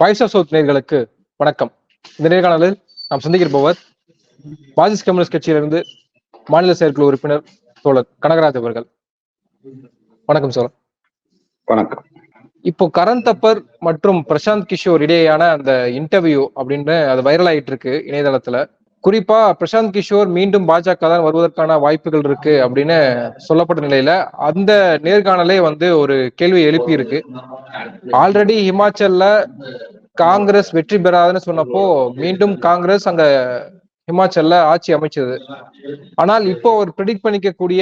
Voice of south நேர்களுக்கு வணக்கம். இந்த நேர்காணலில் நாம் சந்திக்கிருப்பவர் மார்க்சிஸ்ட் கம்யூனிஸ்ட் கட்சியிலிருந்து மாநில செயற்குழு உறுப்பினர் தோழர் கனகராஜ் அவர்கள். வணக்கம் சார் வணக்கம். இப்போ கரண் தப்பர் மற்றும் பிரசாந்த் கிஷோர் இடையேயான அந்த இன்டர்வியூ அப்படின்னு அது வைரல் ஆயிட்டு இருக்கு இணையதளத்துல. குறிப்பா பிரசாந்த் கிஷோர் மீண்டும் பாஜக தான் வருவதற்கான வாய்ப்புகள் இருக்கு அப்படின்னு சொல்லப்பட்ட நிலையில அந்த நேர்காணலே வந்து ஒரு கேள்வி எழுப்பி இருக்கு ஆல்ரெடி ஹிமாச்சல்ல காங்கிரஸ் வெற்றி பெறாதுன்னு சொன்னப்போ மீண்டும் காங்கிரஸ் அங்க ஹிமாச்சல்ல ஆட்சி அமைச்சது. ஆனால் இப்போ அவர் ப்ரிடிக்ட் பண்ணிக்கக்கூடிய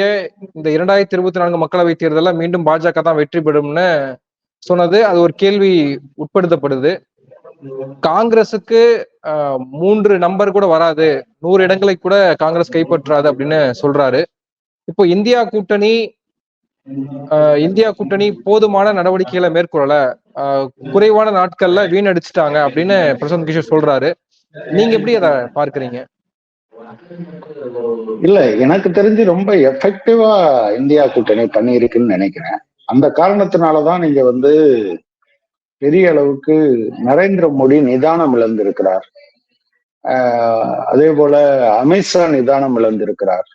இந்த இரண்டாயிரத்தி இருபத்தி நான்கு மக்களவை தேர்தலில் மீண்டும் பாஜக தான் வெற்றி பெறும்னு சொன்னது அது ஒரு கேள்வி உட்படுத்தப்படுது. காங்கிரஸுக்கு ஆஹ், மூன்று நம்பர் கூட வராது. நூறு இடங்களை கூட காங்கிரஸ் கைப்பற்றாது அப்படின்னு சொல்றாரு. இப்போ இந்தியா கூட்டணி ஆஹ், இந்தியா கூட்டணி போதுமான நடவடிக்கைகளை மேற்கொள்ளல. ஆஹ், குறைவான நாட்கள்ல வீணடிச்சிட்டாங்க அப்படின்னு பிரசாந்த் கிஷோர் சொல்றாரு. நீங்க எப்படி அதை பார்க்கறீங்க? இல்ல எனக்கு தெரிஞ்சு ரொம்ப எஃபெக்டிவா இந்தியா கூட்டணி பண்ணியிருக்குன்னு நினைக்கிறேன். அந்த காரணத்தினாலதான் நீங்க வந்து பெரிய அளவுக்கு நரேந்திர மோடி நிதானம் இழந்திருக்கிறார். ஆஹ் அதே போல அமித்ஷா நிதானம் இழந்திருக்கிறார்.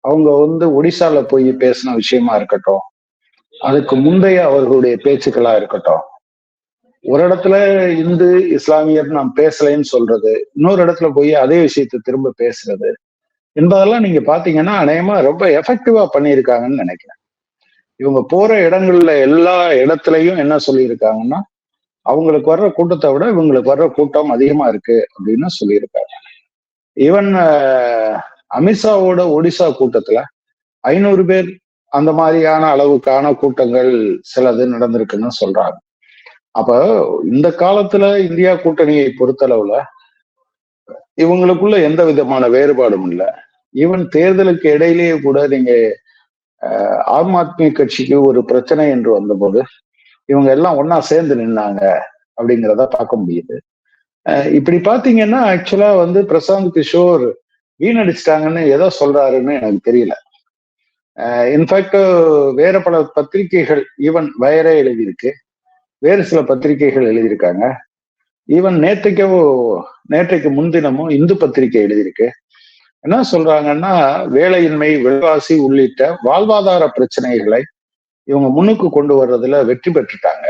அவங்க வந்து ஒடிசால போய் பேசின விஷயமா இருக்கட்டும் அதுக்கு முந்தைய அவர்களுடைய பேச்சுக்களா இருக்கட்டும். ஒரு இடத்துல இந்து இஸ்லாமியர் நாம் பேசலைன்னு சொல்றது இன்னொரு இடத்துல போய் அதே விஷயத்தை திரும்ப பேசுறது என்பதெல்லாம் நீங்க பாத்தீங்கன்னா அநேகமா ரொம்ப எஃபெக்டிவா பண்ணியிருக்காங்கன்னு நினைக்கிறேன். இவங்க போற இடங்கள்ல எல்லா இடத்துலையும் என்ன சொல்லியிருக்காங்கன்னா அவங்களுக்கு வர்ற கூட்டத்தை விட இவங்களுக்கு வர்ற கூட்டம் அதிகமா இருக்கு அப்படின்னு சொல்லியிருக்காங்க. ஈவன் அமித்ஷாவோட ஒடிசா கூட்டத்துல ஐநூறு பேர் அந்த மாதிரியான அளவுக்கான கூட்டங்கள் சிலது நடந்திருக்குன்னு சொல்றாங்க. அப்ப இந்த காலத்துல இந்தியா கூட்டணியை பொறுத்தளவுல இவங்களுக்குள்ள எந்த விதமான வேறுபாடும் இல்லை. ஈவன் தேர்தலுக்கு இடையிலேயே கூட நீங்க ஆம் ஆத்மி கட்சிக்கு ஒரு பிரச்சனை என்று வந்தபோது இவங்க எல்லாம் ஒன்னா சேர்ந்து நின்னாங்க அப்படிங்கிறத பார்க்க முடியுது. இப்படி பாத்தீங்கன்னா ஆக்சுவலா வந்து பிரசாந்த் கிஷோர் வீணடிச்சிட்டாங்கன்னு ஏதோ சொல்றாருன்னு எனக்கு தெரியல. இன்ஃபேக்ட் வேற பல பத்திரிகைகள் ஈவன் வயரே எழுதியிருக்கு. வேறு சில பத்திரிகைகள் எழுதியிருக்காங்க. ஈவன் நேற்றுக்கோ நேற்றைக்கு முன்தினமும் இந்து பத்திரிகை எழுதியிருக்கு. என்ன சொல்றாங்கன்னா வேலையின்மை விலைவாசி உள்ளிட்ட வாழ்வாதார பிரச்சனைகளை இவங்க முன்னுக்கு கொண்டு வர்றதுல வெற்றி பெற்றுட்டாங்க.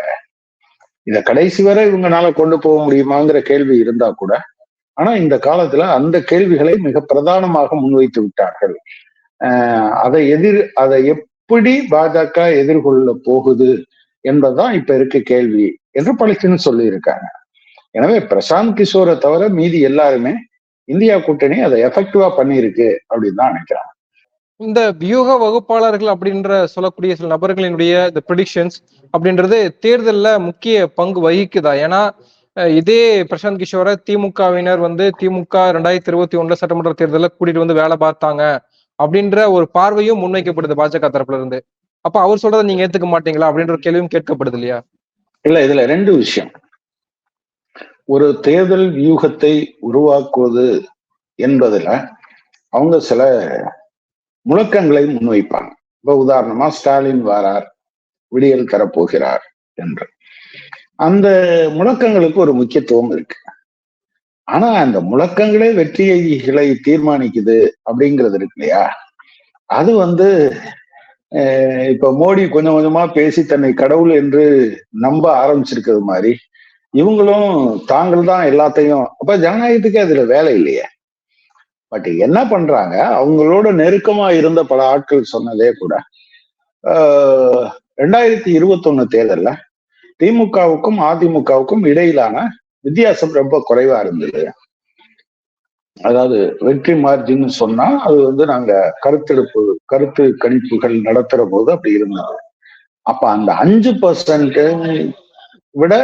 இதை கடைசி வரை இவங்கனால கொண்டு போக முடியுமாங்கிற கேள்வி இருந்தா கூட ஆனா இந்த காலத்துல அந்த கேள்விகளை மிக பிரதானமாக முன்வைத்து விட்டார்கள். ஆஹ் அதை எதிர் அதை எப்படி பாஜக எதிர்கொள்ள போகுது என்பதுதான் இப்ப இருக்க கேள்வி என்று பளிச்சுன்னு சொல்லி இருக்காங்க எனவே பிரசாந்த் கிஷோரை தவிர மீதி எல்லாருமே இந்தியா கூட்டணி அதை எஃபெக்டிவா பண்ணியிருக்கு அப்படின்னு தான் நினைக்கிறாங்க. இந்த வியூக வகுப்பாளர்கள் அப்படின்ற சொல்லக்கூடிய சில நபர்களினுடைய இந்த ப்ரிடிக்ஷன்ஸ் அப்படின்றது தேர்தல்ல முக்கிய பங்கு வகிக்குதா? ஏன்னா இதே பிரசாந்த் கிஷோரை திமுகவினர் வந்து திமுக ரெண்டாயிரத்தி இருபத்தி ஒண்ணுல சட்டமன்ற தேர்தலில் கூட்டிட்டு வந்து வேலை பார்த்தாங்க அப்படின்ற ஒரு பார்வையும் முன்வைக்கப்படுது பாஜக தரப்புல இருந்து. அப்ப அவர் சொல்றதை நீங்க ஏத்துக்க மாட்டீங்களா? அப்படின்ற ஒரு கேள்வியும் கேட்கப்படுது இல்லையா? இல்ல இதுல ரெண்டு விஷயம். ஒரு தேர்தல் வியூகத்தை உருவாக்குவது என்பதுல அவங்க சில முழக்கங்களை முன்வைப்பாங்க. இப்ப உதாரணமா ஸ்டாலின் வாரார் விடியல் தரப்போகிறார் என்று. அந்த முழக்கங்களுக்கு ஒரு முக்கியத்துவம் இருக்கு. ஆனா அந்த முழக்கங்களே வெற்றிகளை தீர்மானிக்குது அப்படிங்கிறது இருக்கு இல்லையா? அது வந்து இப்ப மோடி கொஞ்சம் கொஞ்சமா பேசி தன்னை கடவுள் என்று நம்ப ஆரம்பிச்சிருக்கிறது மாதிரி இவங்களும் தாங்கள் தான் எல்லாத்தையும். அப்ப ஜனநாயகத்துக்கு அதுல வேலை இல்லையே. பட் என்ன பண்றாங்க? அவங்களோட நெருக்கமா இருந்த பல ஆட்கள் சொன்னதே கூட ஆஹ், ரெண்டாயிரத்தி இருபத்தொன்னு தேர்தல்ல திமுகவுக்கும் அதிமுகவுக்கும் இடையிலான வித்தியாசம் ரொம்ப குறைவா இருந்தது. அதாவது வெற்றி மார்ஜின் சொன்னா அது வந்து நாங்க கருத்தெடுப்பு கருத்து கணிப்புகள் நடத்துற போது அப்படி இருந்தது. அப்ப அந்த அஞ்சு பர்சன்ட் விட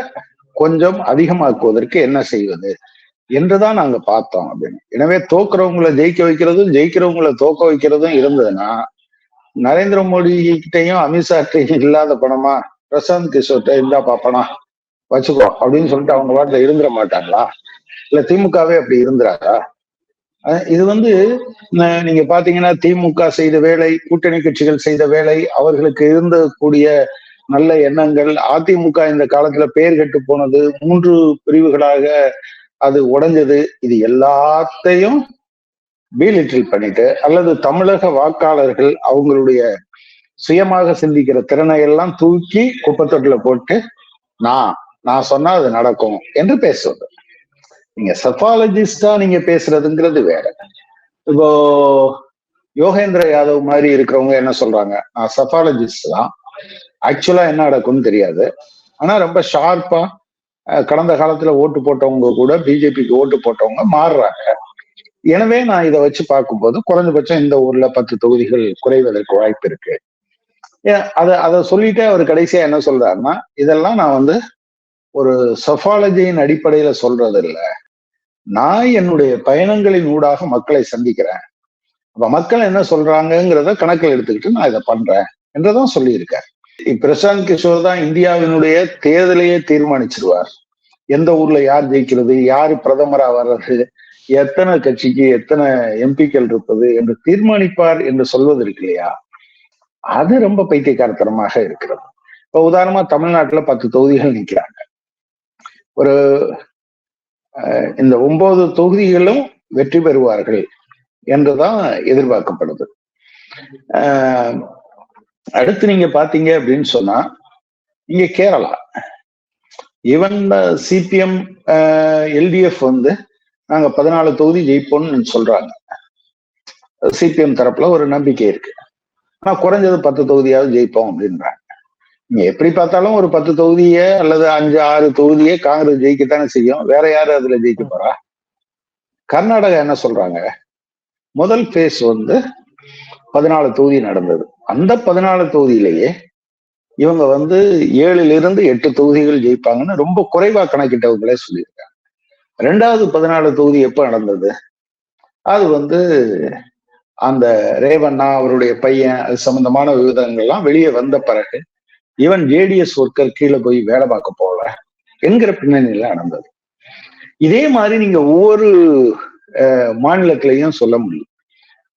கொஞ்சம் அதிகமாக்குவதற்கு என்ன செய்வது என்றுதான் நாங்க பார்த்தோம் அப்படின்னு. எனவே தோக்குறவங்களை ஜெயிக்க வைக்கிறதும் ஜெயிக்கிறவங்களை தோக்க வைக்கிறதும் இருந்ததுன்னா நரேந்திர மோடி கிட்டையும் அமித்ஷா கிட்டையும் இல்லாத பணமா பிரசாந்த் கிஷோர்ட்ட இருந்தா பாப்பனா வச்சுக்கோ அப்படின்னு சொல்லிட்டு அவங்க வாட்டில இருந்துட மாட்டாங்களா? இல்ல திமுகவே அப்படி இருந்துறாரா? அஹ் இது வந்து நீங்க பாத்தீங்கன்னா திமுக செய்த வேலை கூட்டணி கட்சிகள் செய்த வேலை அவர்களுக்கு இருந்த கூடிய நல்ல எண்ணங்கள். அதிமுக இந்த காலத்துல பெயர் கெட்டு போனது மூன்று பிரிவுகளாக அது உடைஞ்சது. இது எல்லாத்தையும் பீலிட்டில் பண்ணிட்டு அல்லது தமிழக வாக்காளர்கள் அவங்களுடைய சுயமாக சிந்திக்கிற திறனை எல்லாம் தூக்கி குப்பத்தொட்டில போட்டு நான் நான் சொன்னா அது நடக்கும் என்று பேசுவது. நீங்க செஃபாலஜிஸ்டா நீங்க பேசுறதுங்கிறது வேற. இப்போ யோகேந்திர யாதவ் மாதிரி இருக்கிறவங்க என்ன சொல்றாங்க? நான் செஃபாலஜிஸ்ட் தான். ஆக்சுவலா என்ன நடக்கும்னு தெரியாது. ஆனா ரொம்ப ஷார்ப்பா கடந்த காலத்துல ஓட்டு போட்டவங்க கூட பிஜேபிக்கு ஓட்டு போட்டவங்க மாறுறாங்க. எனவே நான் இதை வச்சு பார்க்கும்போது குறைஞ்சபட்சம் இந்த ஊர்ல பத்து தொகுதிகள் குறைவதற்கு வாய்ப்பு இருக்கு. அதை அதை சொல்லிட்டு அவர் கடைசியா என்ன சொல்றாருன்னா இதெல்லாம் நான் வந்து ஒரு சொஃபாலஜியின் அடிப்படையில சொல்றது இல்லை நான் என்னுடைய பயணங்களின் ஊடாக மக்களை சந்திக்கிறேன். அப்ப மக்கள் என்ன சொல்றாங்கிறத கணக்கில் எடுத்துக்கிட்டு நான் இதை பண்றேன் என்றதான் சொல்லியிருக்கேன் பிரசாந்த் கிஷோர் தான் இந்தியாவினுடைய தேர்தலையே தீர்மானிச்சிருவார். எந்த ஊர்ல யார் ஜெயிக்கிறது யாரு பிரதமரா வர்றது எத்தனை கட்சிக்கு எத்தனை எம்பிக்கள் இருப்பது என்று தீர்மானிப்பார் என்று சொல்வது இருக்கு இல்லையா? அது ரொம்ப பைத்தியக்காரத்தனமாக இருக்கிறது. இப்ப உதாரணமா தமிழ்நாட்டுல பத்து தொகுதிகள் நிற்கிறாங்க ஒரு இந்த ஒன்பது தொகுதிகளும் வெற்றி பெறுவார்கள் என்றுதான் எதிர்பார்க்கப்படுது. அடுத்து நீங்க பாத்தீங்க அப்படின்னு சொன்னா இங்க கேரளா. ஈவன் சிபிஎம் எல்டிஎஃப் வந்து நாங்க பதினாலு தொகுதி ஜெயிப்போம்னு சொல்றாங்க. சிபிஎம் தரப்புல ஒரு நம்பிக்கை இருக்கு. ஆனா குறைஞ்சது பத்து தொகுதியாவது ஜெயிப்போம் அப்படின்றாங்க. நீங்க எப்படி பார்த்தாலும் ஒரு பத்து தொகுதியே அல்லது அஞ்சு ஆறு தொகுதியே காங்கிரஸ் ஜெயிக்கத்தானே செய்யும். வேற யாரு அதுல ஜெயிக்க போறா? கர்நாடகா என்ன சொல்றாங்க? முதல் பேஸ் வந்து பதினாலு தொகுதி நடந்தது. அந்த பதினாலு தொகுதியிலேயே இவங்க வந்து ஏழுல இருந்து எட்டு தொகுதிகள் ஜெயிப்பாங்கன்னு ரொம்ப குறைவா கணக்கிட்டவங்களே சொல்லியிருக்காங்க. ரெண்டாவது பதினாலு தொகுதி எப்ப நடந்தது? அது வந்து அந்த ரேவண்ணா அவருடைய பையன் அது சம்பந்தமான விவாதங்கள்லாம் வெளியே வந்த பிறகு இவன் ஜேடிஎஸ் ஒர்க்கர் கீழே போய் வேலை பார்க்க போல என்கிற பின்னணியில நடந்தது. இதே மாதிரி நீங்க ஒவ்வொரு மாநிலத்திலையும் சொல்ல முடியும்.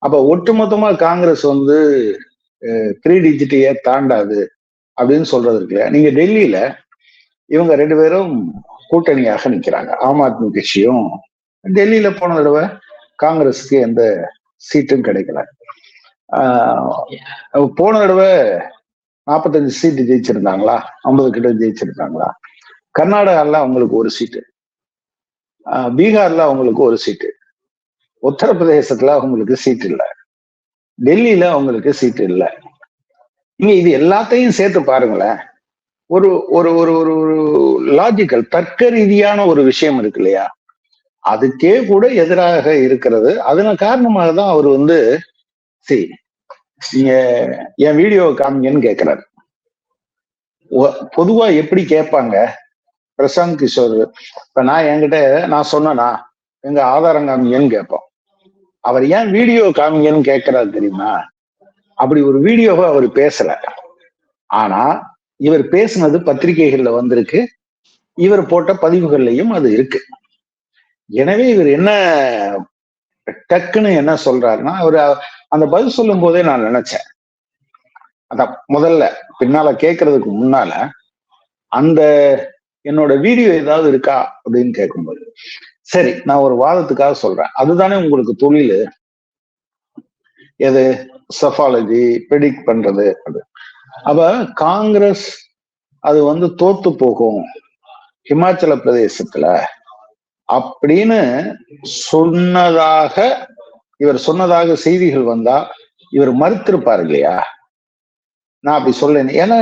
அப்ப ஒட்டுமொத்தமா காங்கிரஸ் வந்து த்ரீ டிஜிட்டையே தாண்டாது அப்படின்னு சொல்றது இருக்குல்ல நீங்க டெல்லியில இவங்க ரெண்டு பேரும் கூட்டணியாக நிக்கிறாங்க. ஆம் ஆத்மி கட்சியும் டெல்லியில போன தடவை காங்கிரஸுக்கு எந்த சீட்டும் கிடைக்கல. போன தடவை நாற்பத்தஞ்சு சீட்டு ஜெயிச்சிருந்தாங்களா? ஐம்பது கிட்ட ஜெயிச்சிருந்தாங்களா? கர்நாடகால அவங்களுக்கு ஒரு சீட்டு. பீகார்ல அவங்களுக்கு ஒரு சீட்டு. உத்தரப்பிரதேசத்துல அவங்களுக்கு சீட் இல்லை. டெல்லியில அவங்களுக்கு சீட் இல்லை. நீங்க இது எல்லாத்தையும் சேர்த்து பாருங்களேன். ஒரு ஒரு ஒரு ஒரு ஒரு லாஜிக்கல் தர்க்க ரீதியான ஒரு விஷயம் இருக்கு இல்லையா? அதுக்கே கூட எதிராக இருக்கிறது. அதன் காரணமாக தான் அவர் வந்து சரி நீங்க என் வீடியோ காமிங்கன்னு கேட்கிறாரு பொதுவா எப்படி கேட்பாங்க? பிரசாந்த் கிஷோர் இப்ப நான் என்கிட்ட நான் சொன்னனா எங்க ஆதாரம் காமிங்கன்னு கேட்போம். அவர் ஏன் வீடியோ காமிங்கன்னு கேட்கிறாரு தெரியுமா? அப்படி ஒரு வீடியோவை அவர் பேசல ஆனா இவர் பேசினது பத்திரிகைகள்ல வந்திருக்கு. இவர் போட்ட பதிவுகள்லையும் அது இருக்கு. எனவே இவர் என்ன டக்குன்னு என்ன சொல்றாருன்னா அவர் அந்த பதில் சொல்லும் போதே நான் நினைச்சேன். அதான் முதல்ல பின்னால கேட்கறதுக்கு முன்னால அந்த என்னோட வீடியோ ஏதாவது இருக்கா அப்படின்னு கேட்கும்போது சரி நான் ஒரு வாதத்துக்காக சொல்றேன். அதுதானே உங்களுக்கு தொழில்? எது? சஃபாலஜி ப்ரெடிக்ட் பண்றது. அது அப்ப காங்கிரஸ் அது வந்து தோத்து போகும் ஹிமாச்சல பிரதேசத்துல அப்படின்னு சொன்னதாக இவர் சொன்னதாக செய்திகள் வந்தா இவர் மறுத்திருப்பார் இல்லையா? நான் அப்படி சொல்லேன் ஏன்னா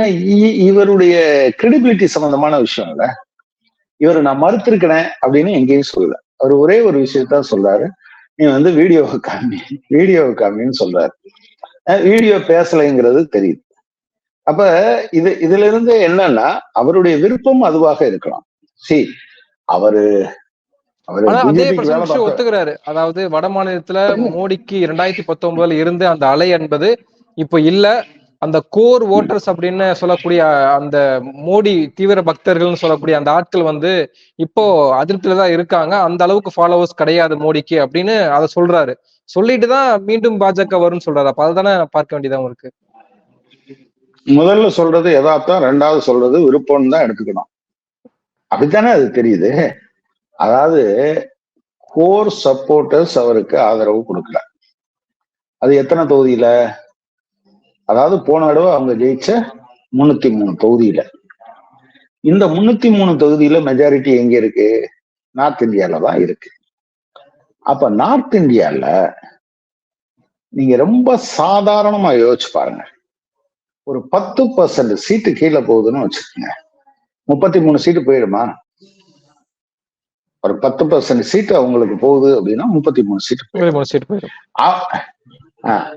இவருடைய கிரெடிபிலிட்டி சம்பந்தமான விஷயம் இல்லை. இவர் நான் மறுத்திருக்கிறேன் அப்படின்னு எங்கேயும் சொல்லல. அவர் ஒரே ஒரு விஷயத்தான் சொல்றாரு. நீ வந்து வீடியோவை காமி வீடியோவை காமின்னு சொல்றாரு. வீடியோ பேசலைங்கிறது தெரியுது. அப்ப இது இதுல இருந்து என்னன்னா அவருடைய விருப்பம் அதுவாக இருக்கலாம். சி அவரு ஒத்துக்கிறாரு. அதாவது வட மாநிலத்துல மோடிக்கு இரண்டாயிரத்தி பத்தொன்பதுல இருந்து அந்த அலை என்பது இப்ப இல்ல. அந்த கோர் ஓட்டர்ஸ் அப்படின்னு சொல்லக்கூடிய அந்த மோடி தீவிர பக்தர்கள்னு சொல்லக்கூடிய அந்த ஆட்கள் வந்து இப்போ அதிருப்தியில தான் இருக்காங்க. அந்த அளவுக்கு ஃபாலோவர்ஸ் கிடையாது மோடிக்கு அப்படின்னு அதை சொல்றாரு. சொல்லிட்டு தான் மீண்டும் பாஜக வரும்னு சொல்றாரு. அப்ப அதுதானே பார்க்க வேண்டியதாகவும் இருக்கு? முதல்ல சொல்றது எதார்த்தம் ரெண்டாவது சொல்றது விருப்பம்னு தான் எடுத்துக்கணும். அப்படித்தானே அது தெரியுது? அதாவது கோர் சப்போர்ட்டர்ஸ் அவருக்கு ஆதரவு கொடுக்கல. அது எத்தனை தொகுதியில? அதாவது போன தடவை அவங்க ஜெயிச்ச முன்னூத்தி மூணு தொகுதியில. இந்த முன்னூத்தி மூணு தொகுதியில மெஜாரிட்டி எங்க இருக்கு? நார்த் இந்தியால தான் இருக்கு. அப்ப நார்த் இந்தியால நீங்க ரொம்ப சாதாரணமா யோசிச்சு பாருங்க. ஒரு பத்து பர்சன்ட் சீட்டு கீழே போகுதுன்னு வச்சுக்கோங்க. முப்பத்தி மூணு சீட்டு போயிடுமா? ஒரு பத்து பர்சன்ட் சீட்டு அவங்களுக்கு போகுது அப்படின்னா முப்பத்தி மூணு சீட்டு போயிடும்.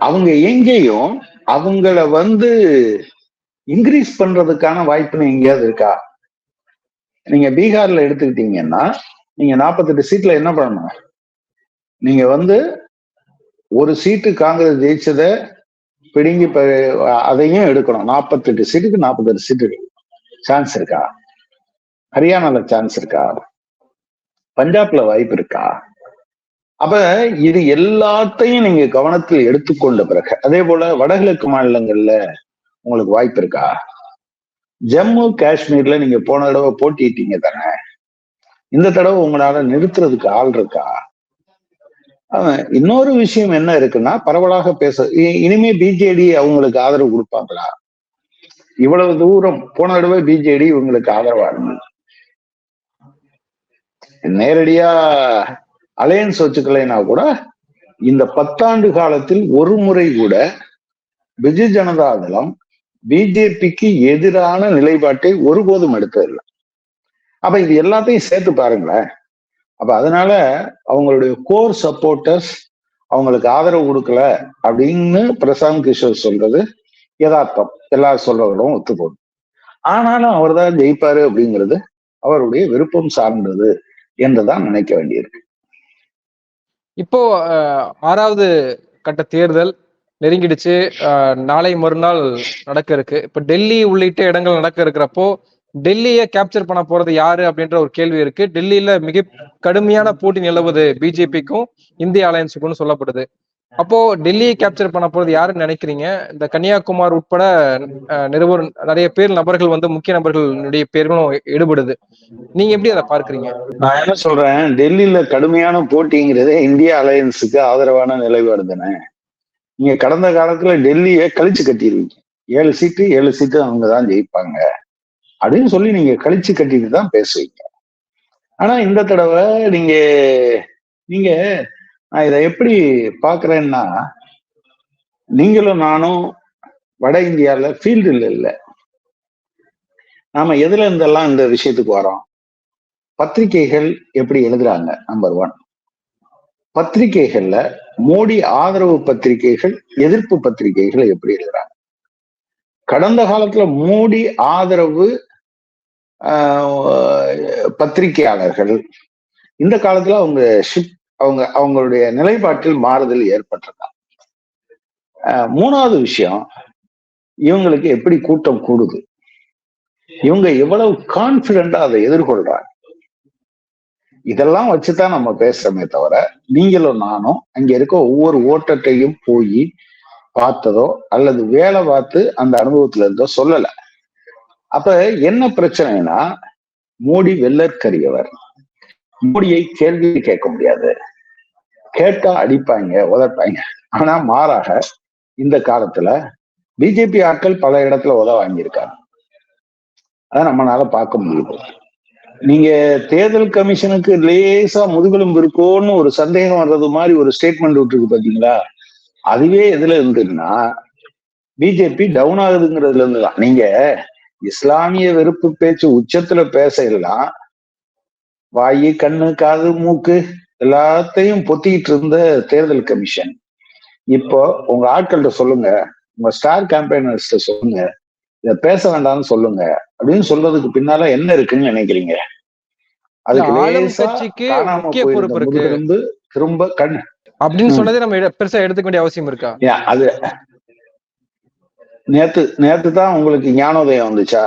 அவங்க எங்கேயும் அவங்கள வந்து இன்க்ரீஸ் பண்றதுக்கான வாய்ப்புன்னு எங்கேயாவது இருக்கா? நீங்க பீகார்ல எடுத்துக்கிட்டீங்கன்னா நீங்க நாற்பத்தெட்டு சீட்ல என்ன பண்ணணும்? நீங்க வந்து ஒரு சீட்டு காங்கிரஸ் ஜெயிச்சத பிடுங்கி அதையும் எடுக்கணும். நாற்பத்தெட்டு சீட்டுக்கு நாற்பத்தெட்டு சீட்டு சான்ஸ் இருக்கா? ஹரியானால சான்ஸ் இருக்கா? பஞ்சாப்ல வாய்ப்பு இருக்கா? அப்ப இது எல்லாத்தையும் நீங்க கவனத்தில் எடுத்துக்கொண்ட பிறகு அதே போல வடகிழக்கு மாநிலங்கள்ல உங்களுக்கு வாய்ப்பு இருக்கா? ஜம்மு காஷ்மீர்ல நீங்க போன தடவை போட்டிட்டீங்க தானே? இந்த தடவை உங்களால நிறுத்துறதுக்கு ஆள் இருக்கா? இன்னொரு விஷயம் என்ன இருக்குன்னா பரவலாக பேச இனிமே பிஜேடி அவங்களுக்கு ஆதரவு கொடுப்பாங்களா? இவ்வளவு தூரம் போன தடவை பிஜேடி இவங்களுக்கு ஆதரவா இருந்தது நேரடியா அலையன்ஸ் வச்சுக்கலைன்னா கூட இந்த பத்தாண்டு காலத்தில் ஒரு முறை கூட பிஜு ஜனதா தளம் பிஜேபிக்கு எதிரான நிலைப்பாட்டை ஒருபோதும் எடுத்ததில்லை. அப்ப இது எல்லாத்தையும் சேர்த்து பாருங்களேன். அப்ப அதனால அவங்களுடைய கோர் சப்போர்ட்டர்ஸ் அவங்களுக்கு ஆதரவு கொடுக்கல அப்படின்னு பிரசாந்த் கிஷோர் சொல்றது யதார்த்தம். எல்லாரும் சொல்றவர்களும் ஒத்துப்போகுது. ஆனாலும் அவர் தான் ஜெயிப்பாரு அப்படிங்கிறது அவருடைய விருப்பம் சார்ந்தது என்றுதான் நினைக்க வேண்டியிருக்கு. இப்போ ஆறாவது கட்ட தேர்தல் நெருங்கிடுச்சு. அஹ், நாளை மறுநாள் நடக்க இருக்கு. இப்ப டெல்லி உள்ளிட்ட இடங்கள் நடக்க இருக்கிறப்போ டெல்லியை கேப்சர் பண்ண போறது யாரு அப்படின்ற ஒரு கேள்வி இருக்கு. டெல்லியில மிக கடுமையான போட்டி நிலவுது பிஜேபிக்கும் இந்திய அலையன்ஸுக்கும் சொல்லப்படுது. அப்போ டெல்லியை கேப்சர் பண்ண போறது யாருன்னு நினைக்கிறீங்க? இந்த கன்னியாகுமார் உட்பட அஹ், நிறைய பேர் நபர்கள் வந்து முக்கிய நபர்களுடைய பேர்களும் ஈடுபடுது. நீங்க எப்படி அதை பார்க்கறீங்க? நான் என்ன சொல்றேன்? டெல்லியில கடுமையான போட்டிங்கிறது இந்தியா அலையன்ஸுக்கு ஆதரவான நிலைப்பாடு தானே. நீங்க கடந்த காலத்துல டெல்லியை கழிச்சு கட்டிடுவீங்க ஏழு சீட்டு ஏழு சீட்டு அவங்க தான் ஜெயிப்பாங்க. அப்படின்னு சொல்லி நீங்க கழிச்சு கட்டிட்டு தான் பேசுவீங்க. ஆனா இந்த தடவை நீங்க நீங்க நான் இதை எப்படி பாக்குறேன்னா நீங்களும் நானும் வட இந்தியால ஃபீல்டில் இல்லை. நாம எதுல இருந்தெல்லாம் இந்த விஷயத்துக்கு வரோம் பத்திரிகைகள் எப்படி எழுதுறாங்க? நம்பர் ஒன் பத்திரிகைகள்ல மோடி ஆதரவு பத்திரிகைகள் எதிர்ப்பு பத்திரிகைகளை எப்படி எழுதுறாங்க? கடந்த காலத்துல மோடி ஆதரவு ஆஹ், பத்திரிகையாளர்கள் இந்த காலத்துல அவங்க ஷிப் அவங்க அவங்களுடைய நிலைப்பாட்டில் மாறுதல் ஏற்பட்டிருக்காங்க மூணாவது விஷயம் இவங்களுக்கு எப்படி கூட்டம் கூடுது? இவங்க எவ்வளவு கான்பிடண்டா அதை எதிர்கொள்றாங்க? இதெல்லாம் வச்சுதான் நம்ம பேசுறோமே தவிர நீங்களும் நானும் அங்க இருக்க ஒவ்வொரு ஓட்டத்தையும் போய் பார்த்ததோ அல்லது வேலை பார்த்து அந்த அனுபவத்துல இருந்தோ சொல்லல. அப்ப என்ன பிரச்சனைனா மோடி வெள்ளற்கரியவர் மோடியை கேள்வி கேட்க முடியாது. கேட்டா அடிப்பாங்க உதப்பாங்க. ஆனா மாறாக இந்த காலத்துல பிஜேபி ஆட்கள் பல இடத்துல உத வாங்கியிருக்காங்க. அதை நம்மளால பார்க்க முடியுது. நீங்க தேர்தல் கமிஷனுக்கு லேசா முதுகெலும்பு இருக்கோன்னு ஒரு சந்தேகம் வர்றது மாதிரி ஒரு ஸ்டேட்மெண்ட் விட்டுருக்கு பாத்தீங்களா? அதுவே எதுல இருந்துன்னா பிஜேபி டவுன் ஆகுதுங்கிறதுல இருந்து தான். நீங்க இஸ்லாமிய வெறுப்பு பேச்சு உச்சத்துல பேசலாம் வாயு கண்ணு காது மூக்கு எல்லாத்தையும் பொத்திக்கிட்டு இருந்த தேர்தல் கமிஷன். இப்போ உங்க ஆட்கள்கிட்ட சொல்லுங்க உங்க ஸ்டார் கேம்பெயினர்ஸ்ட சொல்லுங்க இத பேச வேண்டாம்னு சொல்லுங்க அப்படின்னு சொல்றதுக்கு பின்னால என்ன இருக்குன்னு நினைக்கிறீங்க? அதுக்கு திரும்ப கண். அப்படின்னு. சொன்னதே நம்ம பெருசா எடுத்துக்க வேண்டிய அவசியம் இருக்கா? அது நேத்து நேத்து தான் உங்களுக்கு ஞானோதயம் வந்துச்சா?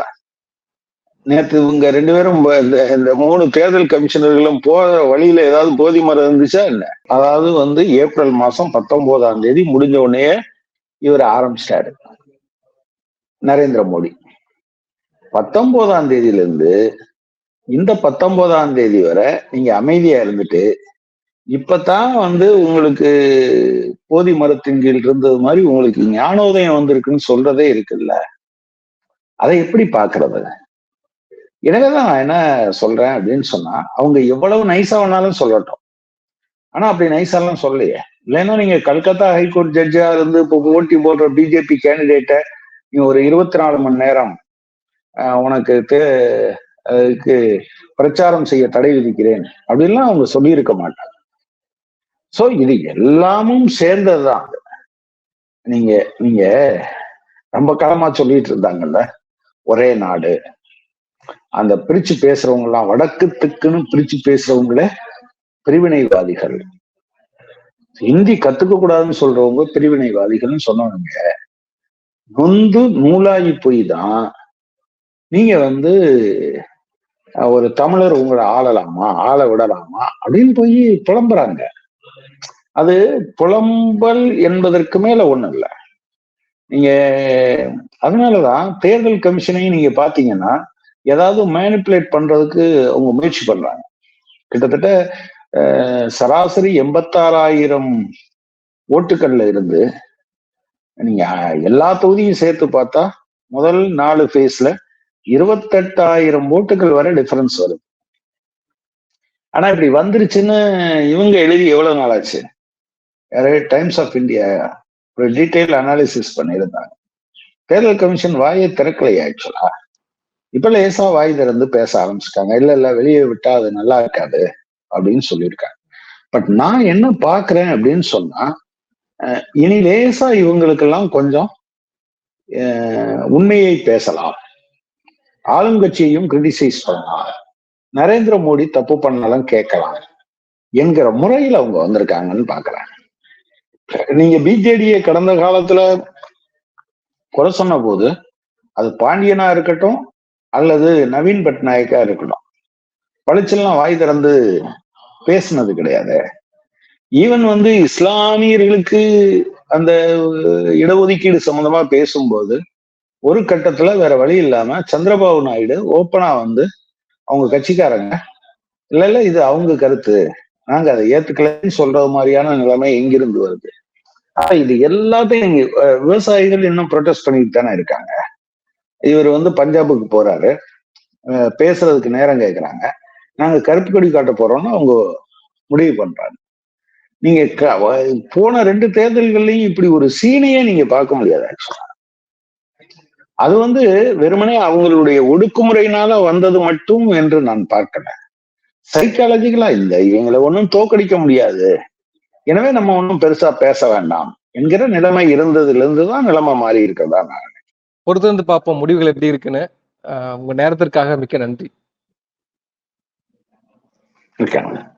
நேற்று இவங்க ரெண்டு பேரும் இந்த இந்த மூணு தேர்தல் கமிஷனர்களும் போற வழியில ஏதாவது போதி மரம் இருந்துச்சா என்ன? அதாவது வந்து ஏப்ரல் மாசம் பத்தொன்பதாம் தேதி முடிஞ்ச உடனே இவர் ஆரம்பிச்சிட்டாரு. நரேந்திர மோடி. பத்தொன்பதாம் தேதியிலிருந்து இந்த பத்தொன்பதாம் தேதி வரை நீங்க அமைதியா இருந்துட்டு இப்பதான் வந்து உங்களுக்கு போதி மரத்தின் கீழ் இருந்தது மாதிரி உங்களுக்கு ஞானோதயம் வந்திருக்குன்னு சொல்றதே இருக்குல்ல? அதை எப்படி பாக்குறது? எனவேதான் நான் என்ன சொல்றேன் அப்படின்னு சொன்னா அவங்க எவ்வளவு நைஸா வேணாலும் சொல்லட்டும். ஆனா அப்படி நைஸாலாம் சொல்லலையே. இல்லைன்னா நீங்க கல்கத்தா ஹைகோர்ட் ஜட்ஜா இருந்து இப்போ போட்டி போடுற பிஜேபி கேண்டிடேட்டை நீ ஒரு இருபத்தி நாலு மணி நேரம் உனக்கு அதுக்கு பிரச்சாரம் செய்ய தடை விதிக்கிறேன். அப்படின்லாம் அவங்க சொல்லியிருக்க மாட்டாங்க. சோ இது எல்லாமும் சேர்ந்ததுதான். நீங்க நீங்க ரொம்ப காலமா சொல்லிட்டு இருந்தாங்கல்ல ஒரே நாடு. அந்த பிரிச்சு பேசுறவங்க எல்லாம் வடக்கு தெக்குன்னு பிரிச்சு பேசுறவங்கள பிரிவினைவாதிகள். ஹிந்தி கத்துக்க கூடாதுன்னு சொல்றவங்க பிரிவினைவாதிகள்னு சொன்னவங்க நொந்து நூலாகி போய் தான் நீங்க வந்து ஒரு தமிழர் உங்களை ஆளலாமா ஆள விடலாமா அப்படின்னு போய் புலம்புறாங்க. அது புலம்பல் என்பதற்கு மேல ஒண்ணும் இல்லை. நீங்க அதனாலதான் தேர்தல் கமிஷனையும் நீங்க பாத்தீங்கன்னா ஏதாவது மேனிப்புலேட் பண்றதுக்கு அவங்க முயற்சி பண்றாங்க. கிட்டத்தட்ட சராசரி எண்பத்தாறாயிரம் ஓட்டுகள்ல இருந்து நீங்க எல்லா தொகுதியும் சேர்த்து பார்த்தா முதல் நாலு ஃபேஸ்ல இருபத்தெட்டாயிரம் ஓட்டுகள் வரை டிஃபரன்ஸ் வருது. ஆனா இப்படி வந்துருச்சுன்னு இவங்க எழுதி எவ்வளவு நாள் ஆச்சு? டைம்ஸ் ஆஃப் இந்தியா ஒரு டீட்டெயில் அனாலிசிஸ் பண்ணியிருந்தாங்க. தேர்தல் கமிஷன் வாயை திறக்கலையா ஆக்சுவலா இப்ப லேசா வாய் திறந்து பேச ஆரம்பிச்சிட்டாங்க. இல்ல இல்ல வெளியே விட்டா அது நல்லா இருக்காது அப்படின்னு சொல்லியிருக்காங்க. பட் நான் என்ன பாக்குறேன் அப்படின்னு சொன்னா இனி லேசா இவங்களுக்கெல்லாம் கொஞ்சம் அஹ், உண்மையை பேசலாம். ஆளுங்கட்சியையும் கிரிட்டிசைஸ் பண்ணலாம். நரேந்திர மோடி தப்பு பண்ணலாம் கேட்கலாம் என்கிற முறையில் அவங்க வந்திருக்காங்கன்னு பாக்குறேன். நீங்க பிஜேடியை கடந்த காலத்துல குறை சொன்ன போது அது பாண்டியனா இருக்கட்டும் அல்லது நவீன் பட்நாயக்கா இருக்கட்டும் பளிச்செல்லாம் வாய் திறந்து பேசுனது கிடையாது. ஈவன் வந்து இஸ்லாமியர்களுக்கு அந்த இடஒதுக்கீடு சம்பந்தமா பேசும்போது ஒரு கட்டத்துல வேற வழி இல்லாம சந்திரபாபு நாயுடு ஓப்பனா வந்து அவங்க கட்சிக்காரங்க இல்ல இல்ல இது அவங்க கருத்து. நாங்க அதை ஏத்துக்கலன்னு சொல்றது மாதிரியான நிலைமை எங்கிருந்து வருது? ஆனா இது எல்லாத்தையும் இங்க, விவசாயிகள் இன்னும் ப்ரொடெஸ்ட் பண்ணிட்டு தானே இருக்காங்க. இவர் வந்து பஞ்சாபுக்கு போறாரு. அஹ், பேசுறதுக்கு நேரம் கேட்கறாங்க நாங்க கருப்பு கொடி காட்ட போறோம்னு அவங்க முடிவு பண்றாங்க. நீங்க க- போன ரெண்டு தேர்தல்கள்லயும் இப்படி ஒரு சீனையே நீங்க பார்க்க முடியாது ஆக்சுவலா அது வந்து வெறுமனே அவங்களுடைய ஒடுக்குமுறையினால வந்தது மட்டும் என்று நான் பார்க்கல. சைக்காலஜிக்கலா இல்லை. இவங்களை ஒன்றும் தோக்கடிக்க முடியாது. எனவே நம்ம ஒன்றும் பெருசா பேச வேண்டாம் என்கிற நிலைமை இருந்ததுல இருந்து தான் நிலைமை மாறி இருக்கிறதா நான் பொறுத்திருந்து வந்து பார்ப்போம். முடிவுகள் எப்படி இருக்குன்னு. உங்க நேரத்திற்காக மிக்க நன்றி. மிக்க நன்றி.